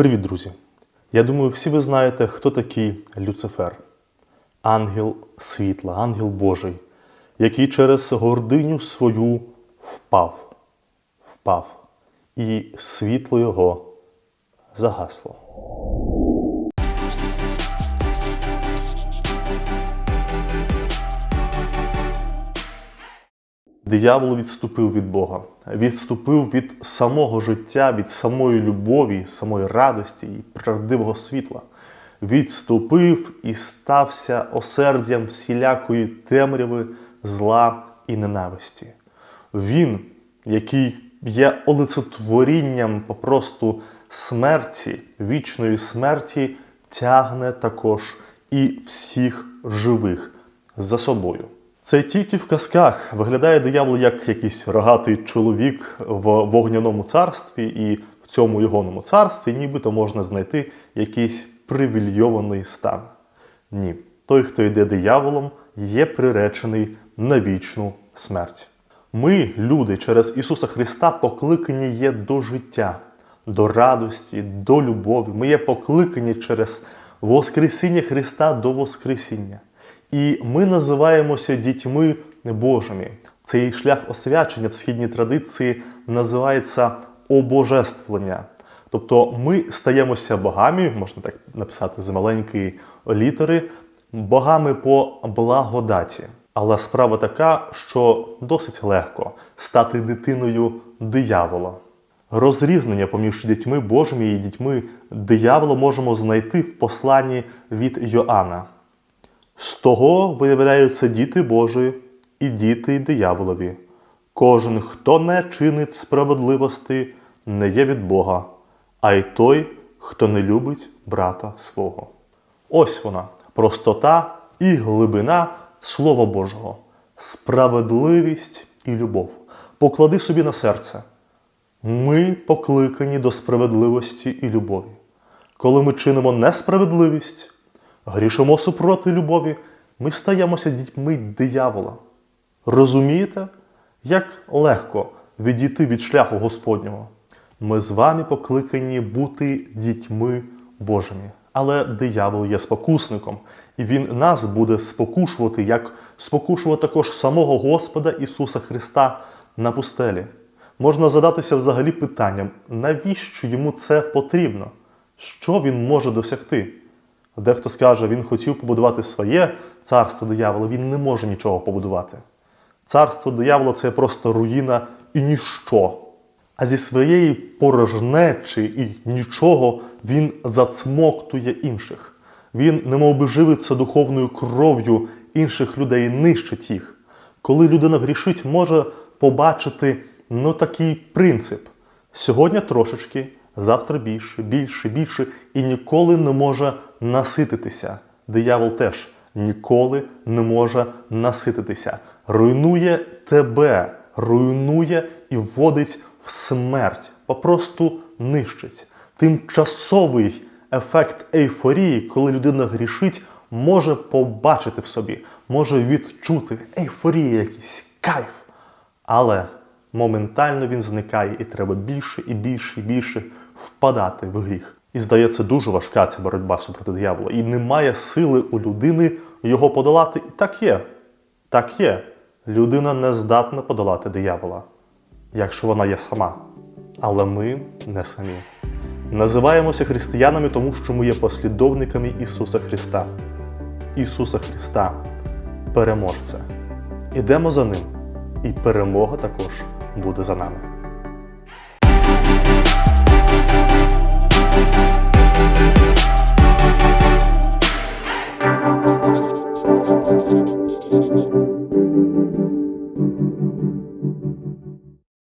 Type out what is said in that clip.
Привіт, друзі! Я думаю, всі ви знаєте, хто такий Люцифер, ангел світла, ангел Божий, який через гординю свою впав, впав, і світло його загасло. Диявол відступив від Бога, відступив від самого життя, від самої любові, самої радості і правдивого світла. Відступив і стався осердям всілякої темряви, зла і ненависті. Він, який є олицетворінням попросту смерті, вічної смерті, тягне також і всіх живих за собою. Це тільки в казках виглядає диявол як якийсь рогатий чоловік в вогняному царстві, і в цьому йогоному царстві нібито можна знайти якийсь привільйований стан. Ні, той, хто йде дияволом, є приречений на вічну смерть. Ми, люди, через Ісуса Христа, покликані є до життя, до радості, до любові. Ми є покликані через Воскресіння Христа до Воскресіння. І ми називаємося дітьми Божими. Цей шлях освячення в східній традиції називається обожествлення. Тобто ми стаємося богами, можна так написати з маленької літери, богами по благодаті. Але справа така, що досить легко стати дитиною диявола. Розрізнення поміж дітьми Божими і дітьми диявола можемо знайти в посланні від Йоанна. З того виявляються діти Божі і діти дияволові. Кожен, хто не чинить справедливості, не є від Бога, а й той, хто не любить брата свого. Ось вона, простота і глибина Слова Божого, справедливість і любов. Поклади собі на серце. Ми покликані до справедливості і любові. Коли ми чинимо несправедливість, грішимо супроти любові, ми стаємося дітьми диявола. Розумієте, як легко відійти від шляху Господнього? Ми з вами покликані бути дітьми Божими. Але диявол є спокусником, і він нас буде спокушувати, як спокушував також самого Господа Ісуса Христа на пустелі. Можна задатися взагалі питанням, навіщо йому це потрібно? Що він може досягти? Дехто скаже, він хотів побудувати своє царство диявола, він не може нічого побудувати. Царство диявола це просто руїна і ніщо. А зі своєї порожнечі і нічого він зацмоктує інших. Він немов би живиться духовною кров'ю інших людей, нищить їх. Коли людина грішить, може побачити ну, такий принцип: сьогодні трошечки, завтра більше, більше, більше, і ніколи не може насититися. Диявол теж ніколи не може насититися. Руйнує тебе, руйнує і вводить в смерть, попросту нищить. Тимчасовий ефект ейфорії, коли людина грішить, може побачити в собі, може відчути ейфорія, якийсь кайф. Але моментально він зникає, і треба більше і більше і більше впадати в гріх. І здається, дуже важка ця боротьба супроти диявола. І немає сили у людини його подолати. І так є. Так є. Людина не здатна подолати диявола, якщо вона є сама. Але ми не самі. Називаємося християнами, тому що ми є послідовниками Ісуса Христа. Ісуса Христа, переможця. Ідемо за Ним, і перемога також буде за нами. Thank you